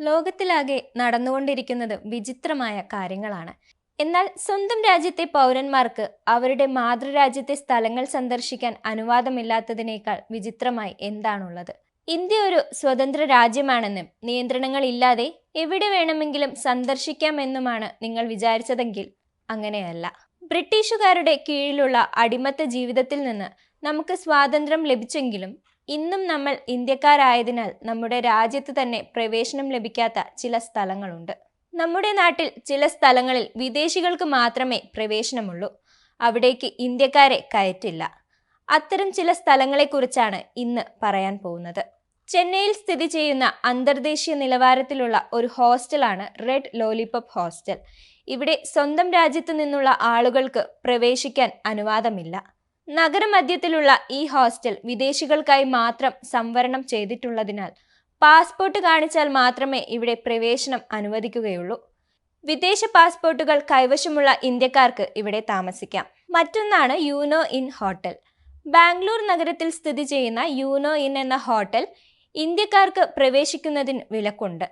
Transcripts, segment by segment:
ലോകത്തിലാകെ നടന്നുകൊണ്ടിരിക്കുന്നത് വിചിത്രമായ കാര്യങ്ങളാണ്. എന്നാൽ സ്വന്തം രാജ്യത്തെ പൗരന്മാർക്ക് അവരുടെ മാതൃരാജ്യത്തെ സ്ഥലങ്ങൾ സന്ദർശിക്കാൻ അനുവാദമില്ലാത്തതിനേക്കാൾ വിചിത്രമായി എന്താണുള്ളത്? ഇന്ത്യ ഒരു സ്വതന്ത്ര രാജ്യമാണെന്നും നിയന്ത്രണങ്ങളില്ലാതെ എവിടെ വേണമെങ്കിലും സന്ദർശിക്കാമെന്നുമാണ് നിങ്ങൾ വിചാരിച്ചതെങ്കിൽ അങ്ങനെയല്ല. ബ്രിട്ടീഷുകാരുടെ കീഴിലുള്ള അടിമത്ത ജീവിതത്തിൽ നിന്ന് നമുക്ക് സ്വാതന്ത്ര്യം ലഭിച്ചെങ്കിലും ഇന്നും നമ്മൾ ഇന്ത്യക്കാരായതിനാൽ നമ്മുടെ രാജ്യത്ത് തന്നെ പ്രവേശനം ലഭിക്കാത്ത ചില സ്ഥലങ്ങളുണ്ട്. നമ്മുടെ നാട്ടിൽ ചില സ്ഥലങ്ങളിൽ വിദേശികൾക്ക് മാത്രമേ പ്രവേശനമുള്ളൂ. അവിടേക്ക് ഇന്ത്യക്കാരെ കയറ്റില്ല. അത്തരം ചില സ്ഥലങ്ങളെക്കുറിച്ചാണ് ഇന്ന് പറയാൻ പോകുന്നത്. ചെന്നൈയിൽ സ്ഥിതി ചെയ്യുന്ന അന്തർദേശീയ നിലവാരത്തിലുള്ള ഒരു ഹോസ്റ്റലാണ് റെഡ് ലോലിപ്പപ്പ് ഹോസ്റ്റൽ. ഇവിടെ സ്വന്തം രാജ്യത്തു നിന്നുള്ള ആളുകൾക്ക് പ്രവേശിക്കാൻ അനുവാദമില്ല. നഗരമധ്യത്തിലുള്ള ഈ ഹോസ്റ്റൽ വിദേശികൾക്കായി മാത്രം സംവരണം ചെയ്തിട്ടുള്ളതിനാൽ പാസ്പോർട്ട് കാണിച്ചാൽ മാത്രമേ ഇവിടെ പ്രവേശനം അനുവദിക്കുകയുള്ളൂ. വിദേശ പാസ്പോർട്ടുകൾ കൈവശമുള്ള ഇന്ത്യക്കാർക്ക് ഇവിടെ താമസിക്കാം. മറ്റൊന്നാണ് യൂനോ ഇൻ ഹോട്ടൽ. ബാംഗ്ലൂർ നഗരത്തിൽ സ്ഥിതി ചെയ്യുന്ന യൂനോ ഇൻ എന്ന ഹോട്ടൽ ഇന്ത്യക്കാർക്ക് പ്രവേശിക്കുന്നതിന് വിലക്കുണ്ട്.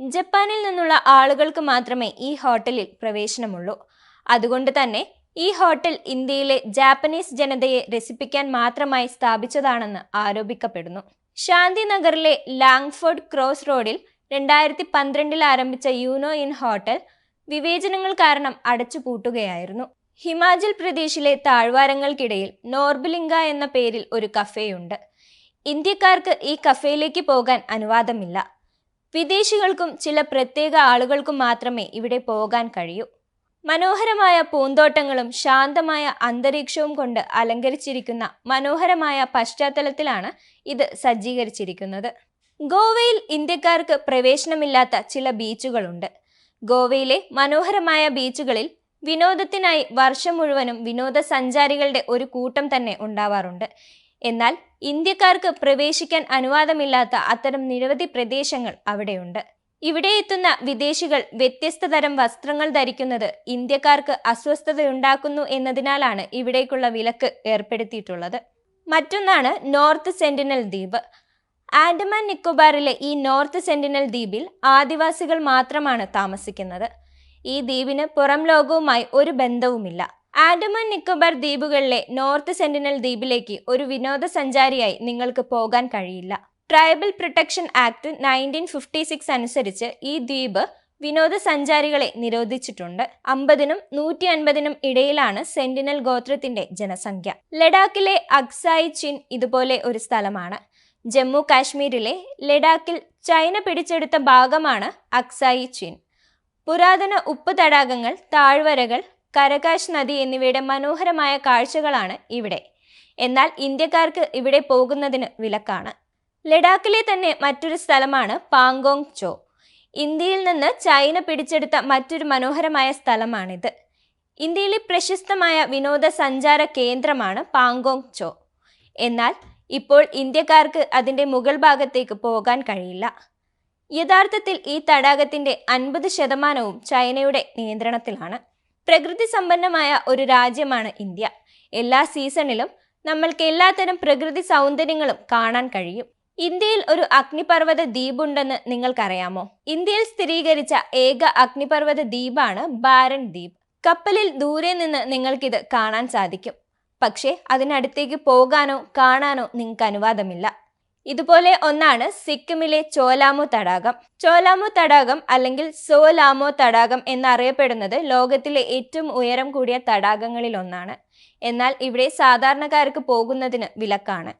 ജപ്പാനിൽ നിന്നുള്ള ആളുകൾക്ക് മാത്രമേ ഈ ഹോട്ടലിൽ പ്രവേശനമുള്ളൂ. അതുകൊണ്ട് തന്നെ ഈ ഹോട്ടൽ ഇന്ത്യയിലെ ജാപ്പനീസ് ജനതയെ രസിപ്പിക്കാൻ മാത്രമായി സ്ഥാപിച്ചതാണെന്ന് ആരോപിക്കപ്പെടുന്നു. ശാന്തി ശാന്തിനഗറിലെ ലാങ്ഫോർഡ് ക്രോസ് റോഡിൽ രണ്ടായിരത്തി പന്ത്രണ്ടിൽ ആരംഭിച്ച യൂനോ ഇൻ ഹോട്ടൽ വിവേചനങ്ങൾ കാരണം അടച്ചുപൂട്ടുകയായിരുന്നു. ഹിമാചൽ പ്രദേശിലെ താഴ്വാരങ്ങൾക്കിടയിൽ നോർബിലിംഗ എന്ന പേരിൽ ഒരു കഫേയുണ്ട്. ഇന്ത്യക്കാർക്ക് ഈ കഫേയിലേക്ക് പോകാൻ അനുവാദമില്ല. വിദേശികൾക്കും ചില പ്രത്യേക ആളുകൾക്കും മാത്രമേ ഇവിടെ പോകാൻ കഴിയൂ. മനോഹരമായ പൂന്തോട്ടങ്ങളും ശാന്തമായ അന്തരീക്ഷവും കൊണ്ട് അലങ്കരിച്ചിരിക്കുന്ന മനോഹരമായ പശ്ചാത്തലത്തിലാണ് ഇത് സജ്ജീകരിച്ചിരിക്കുന്നത്. ഗോവയിൽ ഇന്ത്യക്കാർക്ക് പ്രവേശനമില്ലാത്ത ചില ബീച്ചുകളുണ്ട്. ഗോവയിലെ മനോഹരമായ ബീച്ചുകളിൽ വിനോദത്തിനായി വർഷം മുഴുവനും വിനോദസഞ്ചാരികളുടെ ഒരു കൂട്ടം തന്നെ ഉണ്ടാവാറുണ്ട്. എന്നാൽ ഇന്ത്യക്കാർക്ക് പ്രവേശിക്കാൻ അനുവാദമില്ലാത്ത അത്തരം നിരവധി പ്രദേശങ്ങൾ അവിടെയുണ്ട്. ഇവിടെ എത്തുന്ന വിദേശികൾ വ്യത്യസ്ത തരം വസ്ത്രങ്ങൾ ധരിക്കുന്നത് ഇന്ത്യക്കാർക്ക് അസ്വസ്ഥതയുണ്ടാക്കുന്നു എന്നതിനാലാണ് ഇവിടേക്കുള്ള വിലക്ക് ഏർപ്പെടുത്തിയിട്ടുള്ളത്. മറ്റൊന്നാണ് നോർത്ത് സെന്റിനൽ ദ്വീപ്. ആൻഡമാൻ നിക്കോബാറിലെ ഈ നോർത്ത് സെന്റിനൽ ദ്വീപിൽ ആദിവാസികൾ മാത്രമാണ് താമസിക്കുന്നത്. ഈ ദ്വീപിന് പുറം ലോകവുമായി ഒരു ബന്ധവുമില്ല. ആൻഡമാൻ നിക്കോബാർ ദ്വീപുകളിലെ നോർത്ത് സെന്റിനൽ ദ്വീപിലേക്ക് ഒരു വിനോദസഞ്ചാരിയായി നിങ്ങൾക്ക് പോകാൻ കഴിയില്ല. Tribal protection act nineteen fifty six അനുസരിച്ച് ഈ ദ്വീപ് വിനോദസഞ്ചാരികളെ നിരോധിച്ചിട്ടുണ്ട്. അമ്പതിനും നൂറ്റി അൻപതിനും ഇടയിലാണ് സെന്റിനൽ ഗോത്രത്തിന്റെ ജനസംഖ്യ. ലഡാക്കിലെ അക്സായി ചിൻ ഇതുപോലെ ഒരു സ്ഥലമാണ്. ജമ്മു കാശ്മീരിലെ ലഡാക്കിൽ ചൈന പിടിച്ചെടുത്ത ഭാഗമാണ് അക്സായി ചിൻ. പുരാതന ഉപ്പ് തടാകങ്ങൾ താഴ്വരകൾ കരകാശ് നദി എന്നിവയുടെ മനോഹരമായ കാഴ്ചകളാണ് ഇവിടെ. എന്നാൽ ഇന്ത്യക്കാർക്ക് ഇവിടെ പോകുന്നതിന് വിലക്കാണ്. ലഡാക്കിലെ തന്നെ മറ്റൊരു സ്ഥലമാണ് പാങ്കോങ് ചോ. ഇന്ത്യയിൽ നിന്ന് ചൈന പിടിച്ചെടുത്ത മറ്റൊരു മനോഹരമായ സ്ഥലമാണിത്. ഇന്ത്യയിലെ പ്രശസ്തമായ വിനോദസഞ്ചാര കേന്ദ്രമാണ് പാങ്കോങ് ചോ. എന്നാൽ ഇപ്പോൾ ഇന്ത്യക്കാർക്ക് അതിന്റെ മുകൾ ഭാഗത്തേക്ക് പോകാൻ കഴിയില്ല. യഥാർത്ഥത്തിൽ ഈ തടാകത്തിന്റെ അൻപത് ശതമാനവും ചൈനയുടെ നിയന്ത്രണത്തിലാണ്. പ്രകൃതി സമ്പന്നമായ ഒരു രാജ്യമാണ് ഇന്ത്യ. എല്ലാ സീസണിലും നമ്മൾക്ക് എല്ലാത്തരം പ്രകൃതി സൗന്ദര്യങ്ങളും കാണാൻ കഴിയും. ഇന്ത്യയിൽ ഒരു അഗ്നിപർവത ദ്വീപുണ്ടെന്ന് നിങ്ങൾക്കറിയാമോ? ഇന്ത്യയിൽ സ്ഥിരീകരിച്ച ഏക അഗ്നിപർവത ദ്വീപാണ് ബാരൻ ദ്വീപ്. കപ്പലിൽ ദൂരെ നിന്ന് നിങ്ങൾക്കിത് കാണാൻ സാധിക്കും. പക്ഷേ അതിനടുത്തേക്ക് പോകാനോ കാണാനോ നിങ്ങൾക്ക് അനുവാദമില്ല. ഇതുപോലെ ഒന്നാണ് സിക്കിമിലെ ചോലാമോ തടാകം. ചോലാമോ തടാകം അല്ലെങ്കിൽ സോലാമോ തടാകം എന്നറിയപ്പെടുന്നത് ലോകത്തിലെ ഏറ്റവും ഉയരം കൂടിയ തടാകങ്ങളിൽ ഒന്നാണ് എന്നാൽ ഇവിടെ സാധാരണക്കാർക്ക് പോകുന്നതിന് വിലക്കാണ്.